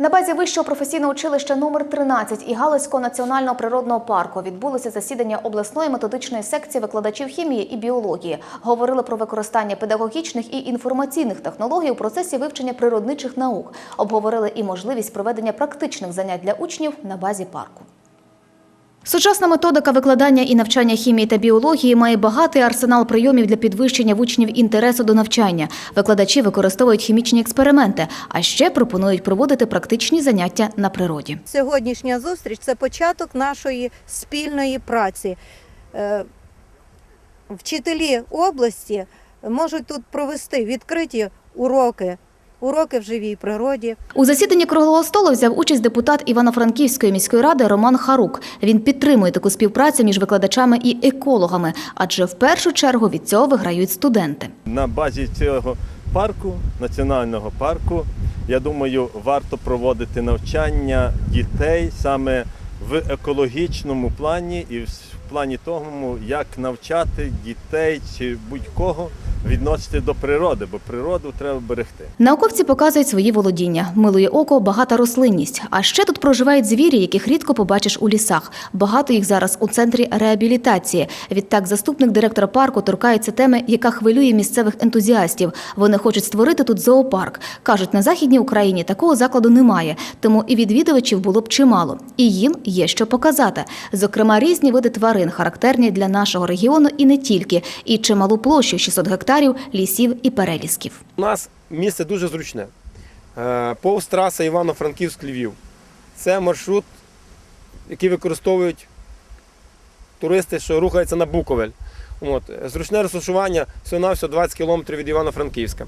На базі вищого професійного училища номер 13 і Галицького національного природного парку відбулося засідання обласної методичної секції викладачів хімії і біології. Говорили про використання педагогічних і інформаційних технологій у процесі вивчення природничих наук. Обговорили і можливість проведення практичних занять для учнів на базі парку. Сучасна методика викладання і навчання хімії та біології має багатий арсенал прийомів для підвищення в учнів інтересу до навчання. Викладачі використовують хімічні експерименти, а ще пропонують проводити практичні заняття на природі. Сьогоднішня зустріч це початок нашої спільної праці. Е, Вчителі області можуть тут провести відкриті уроки, уроки в живій природі. У засіданні круглого столу взяв участь депутат Івано-Франківської міської ради Роман Харук. Він підтримує таку співпрацю між викладачами і екологами, адже в першу чергу від цього виграють студенти. На базі цього парку, національного парку, я думаю, варто проводити навчання дітей саме в екологічному плані і в плані тому, як навчати дітей чи будь-кого відносити до природи, бо природу треба берегти. Науковці показують свої володіння. Милує око багата рослинність. А ще тут проживають звірі, яких рідко побачиш у лісах. Багато їх зараз у центрі реабілітації. Відтак, заступник директора парку торкається теми, яка хвилює місцевих ентузіастів. Вони хочуть створити тут зоопарк. кажуть, на західній Україні такого закладу немає, тому і відвідувачів було б чимало. І їм є що показати. Зокрема, різні види тварин, характерні для нашого регіону і не тільки, і чималу площу 600 гектарів лісів і перелісків. У нас місце дуже зручне. Е, Повз траса Івано-Франківськ-Львів. Це маршрут, який використовують туристи, що рухаються на Буковель. Зручне розташування всього-навсього 20 кілометрів від Івано-Франківська.